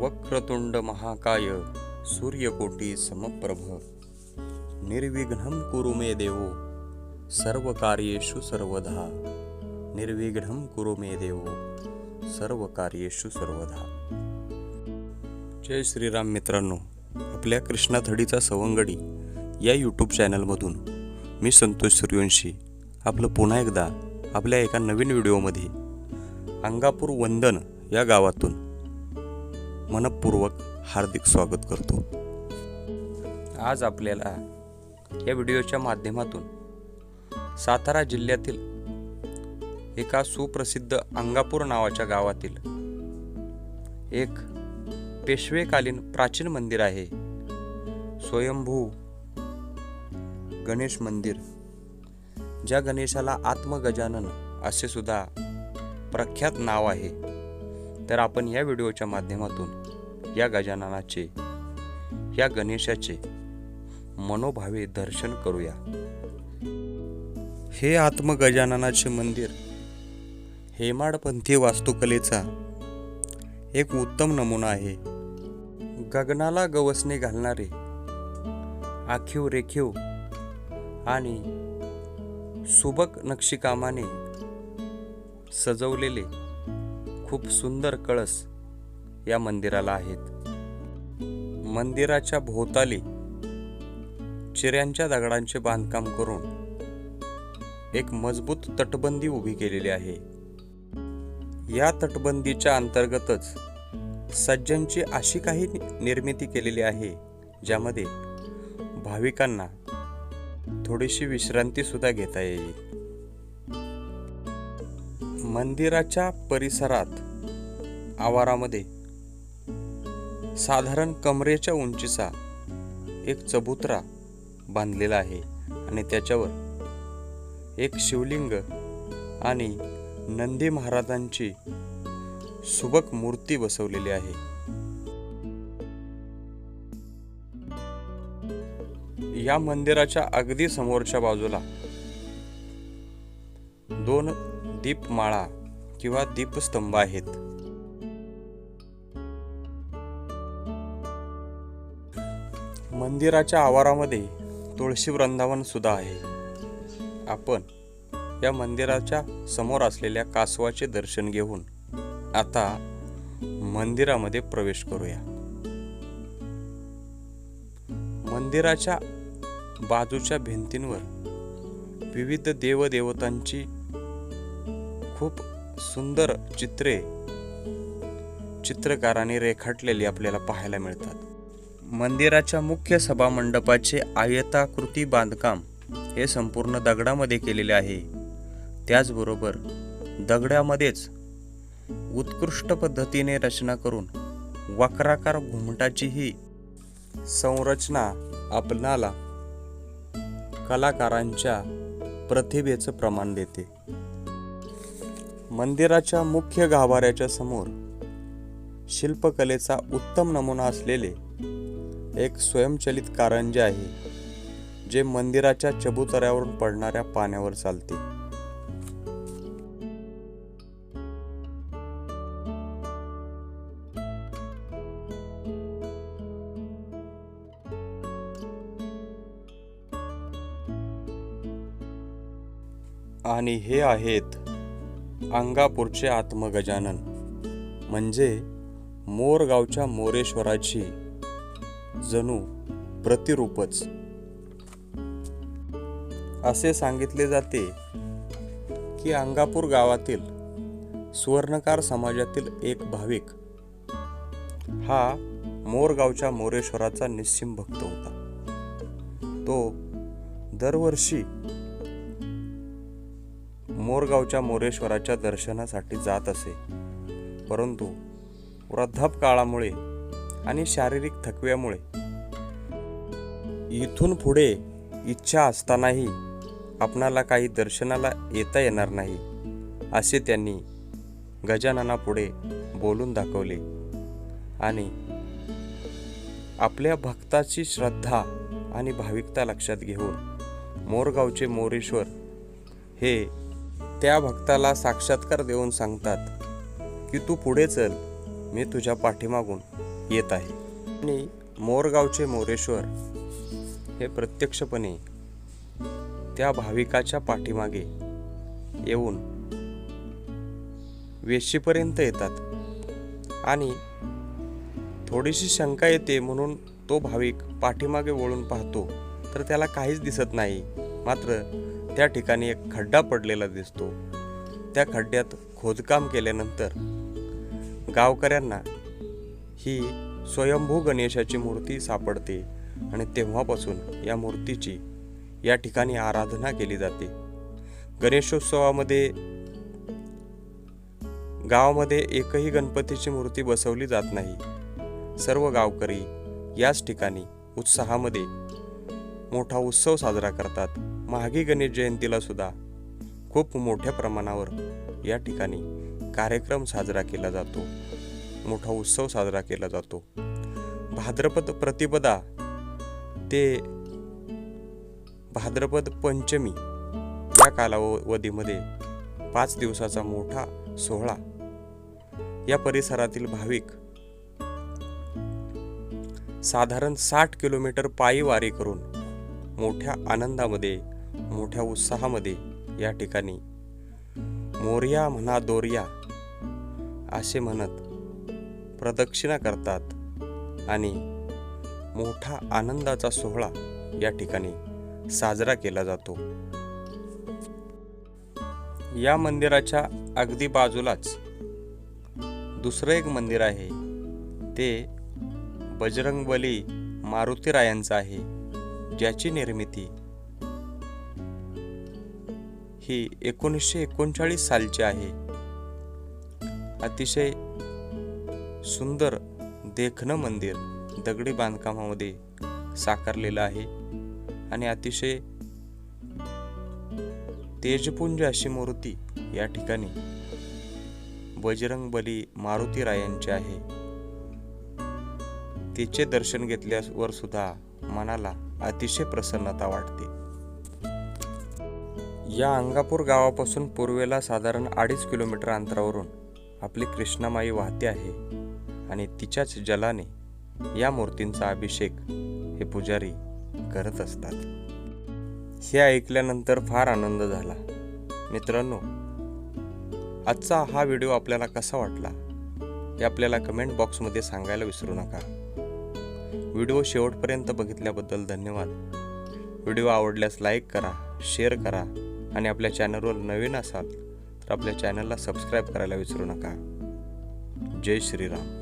वक्रतुंड महाकाय सूर्यकोटी समप्रभ। निर्विघ्न कुरु मे देवो सर्व कार्येषु सर्वधा निर्विघ्न कुरु मे देवो सर्व कार्येषु सर्वधा जय श्रीराम मित्रांनो आपल्या कृष्णा थडीचा सवंगडी या यूट्यूब चॅनलमधून मी संतोष सूर्यवंशी आपलं पुन्हा एकदा आपल्या एका नवीन व्हिडिओमध्ये अंगापूर वंदन या गावातून मनपूर्वक हार्दिक स्वागत करतो. आज आपल्याला या व्हिडिओच्या माध्यमातून सातारा जिल्ह्यातील एका सुप्रसिद्ध अंगापूर नावाच्या गावातील एक पेशवेकालीन प्राचीन मंदिर आहे. स्वयंभू गणेश मंदिर. ज्या गणेशाला आत्मगजानन असे सुद्धा प्रख्यात नाव आहे. तर आपण या व्हिडिओच्या माध्यमातून या गजाननाचे या गणेशाचे मनोभावे दर्शन करूया. हे आत्मगजाननाचे मंदिर हेमाडपंथी वास्तुकलेचा एक उत्तम नमुना आहे. गगनाला गवसणे घालणारे आखीव रेखीव आणि सुबक नक्षीकामाने सजवलेले खूप सुंदर कळस या मंदिराला आहेत. मंदिराच्या भोवताली चिऱ्यांच्या दगडांचे बांधकाम करून एक मजबूत तटबंदी उभी केलेली आहे. या तटबंदीच्या अंतर्गतच सज्जनची अशी काही निर्मिती केलेली आहे ज्यामध्ये भाविकांना थोडीशी विश्रांती सुद्धा घेता येईल. मंदिराच्या परिसरात आवारामध्ये साधारण कमरेच्या उंचीचा एक चबुतरा बांधलेला आहे आणि त्याच्यावर एक शिवलिंग आणि नंदी महाराजांची सुबक मूर्ती बसवलेली आहे. या मंदिराच्या अगदी समोरच्या बाजूला दोन दीपमाळा किंवा दीपस्तंभ आहेत. मंदिराच्या आवारामध्ये तुळशी वृंदावन सुद्धा आहे. आपण या मंदिराच्या समोर असलेल्या कासवाचे दर्शन घेऊन आता मंदिरामध्ये प्रवेश करूया. मंदिराच्या बाजूच्या भिंतींवर विविध देवदेवतांची खूप सुंदर चित्रे चित्रकाराने रेखाटलेली आपल्याला पाहायला मिळतात. मंदिराच्या मुख्य सभा मंडपाचे आयताकृती बांधकाम हे संपूर्ण दगडामध्ये केलेले आहे. त्याचबरोबर दगडामध्येच उत्कृष्ट पद्धतीने रचना करून वक्राकार घुमटाचीही संरचना आपणाला कलाकारांच्या प्रतिभेचं प्रमाण देते. मंदिराच्या मुख्य गाभाऱ्याच्या समोर शिल्पकलेचा उत्तम नमुना असलेले एक स्वयंचलित कारंजे आहे जे मंदिराच्या चबुतऱ्यावरून पडणाऱ्या पाण्यावर चालते. आणि हे आहेत अंगापूरचे आत्मगजानन. म्हणजे मोरगावच्या मोरेश्वराची जणू प्रतिरूपच. असे सांगितले जाते की अंगापूर गावातील सुवर्णकार समाजातील एक भाविक हा मोरगावच्या मोरेश्वराचा निस्सिम भक्त होता. तो दरवर्षी मोरगावच्या मोरेश्वराच्या दर्शनासाठी जात असे. परंतु वृद्धापकाळामुळे आणि शारीरिक थकव्यामुळे इथून पुढे इच्छा असतानाही आपणाला काही दर्शनाला येता येणार नाही असे त्यांनी गजाननापुढे बोलून दाखवले. आणि आपल्या भक्ताची श्रद्धा आणि भाविकता लक्षात घेऊन मोरगावचे मोरेश्वर हे त्या भक्ताला साक्षात्कार देऊन सांगतात की तू पुढे चल मी तुझ्या पाठीमागून येत आहे. आणि मोरगावचे मोरेश्वर हे प्रत्यक्षपणे त्या भाविकाच्या पाठीमागे येऊन वेशीपर्यंत येतात. आणि थोडीशी शंका येते म्हणून तो भाविक पाठीमागे वळून पाहतो. तर त्याला काहीच दिसत नाही. मात्र त्या ठिकाणी एक खड्डा पडलेला दिसतो. त्या खड्ड्यात खोदकाम केल्यानंतर गावकऱ्यांना ही स्वयंभू गणेशाची मूर्ती सापडते आणि तेव्हापासून या मूर्तीची या ठिकाणी आराधना केली जाते. गणेशोत्सवामध्ये गावामध्ये एकही गणपतीची मूर्ती बसवली जात नाही. सर्व गावकरी याच ठिकाणी उत्साहामध्ये मोठा उत्सव साजरा करतात. महागी गणेश जयंतीला सुद्धा खूप मोठ्या प्रमाणावर या ठिकाणी कार्यक्रम साजरा केला जातो. मोठा उत्सव साजरा केला जातो. भाद्रपद प्रतिपदा ते भाद्रपद पंचमी या कालावधीमध्ये पाच दिवसाचा मोठा सोहळा या परिसरातील भाविक साधारण साठ किलोमीटर पायी वारी करून मोठ्या आनंदामध्ये मोठ्या उत्साहामध्ये या ठिकाणी. मोर्या म्हणा दोर्या असे म्हणत प्रदक्षिणा करतात आणि मोठा आनंदाचा सोहळा या ठिकाणी साजरा केला जातो. या मंदिराच्या अगदी बाजूलाच दुसरं एक मंदिर आहे. ते बजरंगबली मारुतीरायांचं आहे ज्याची निर्मिती ही एकोणीसशे एकोणचाळीस सालची आहे. अतिशय सुंदर देखणं मंदिर दगडी बांधकामामध्ये साकारलेलं आहे आणि अतिशय तेजपुंज अशी मूर्ती या ठिकाणी बजरंगबली मारुतीरायांची आहे. तिचे दर्शन घेतल्यावर सुद्धा मनाला अतिशय प्रसन्नता वाटते. या अंगापूर गावापासून पूर्वेला साधारण अडीच किलोमीटर अंतरावरून आपली कृष्णामाई वाहते आहे आणि तिच्याच जलाने या मूर्तींचा अभिषेक हे पुजारी करत असतात. हे ऐकल्यानंतर फार आनंद झाला. मित्रांनो आजचा हा व्हिडिओ आपल्याला कसा वाटला हे आपल्याला कमेंट बॉक्समध्ये सांगायला विसरू नका. व्हिडिओ शेवटपर्यंत बघितल्याबद्दल धन्यवाद. व्हिडिओ आवडल्यास लाईक करा शेअर करा आणि आपल्या चॅनलवर नवीन असाल तर आपल्या चॅनलला सबस्क्राईब करायला विसरू नका. जय श्रीराम.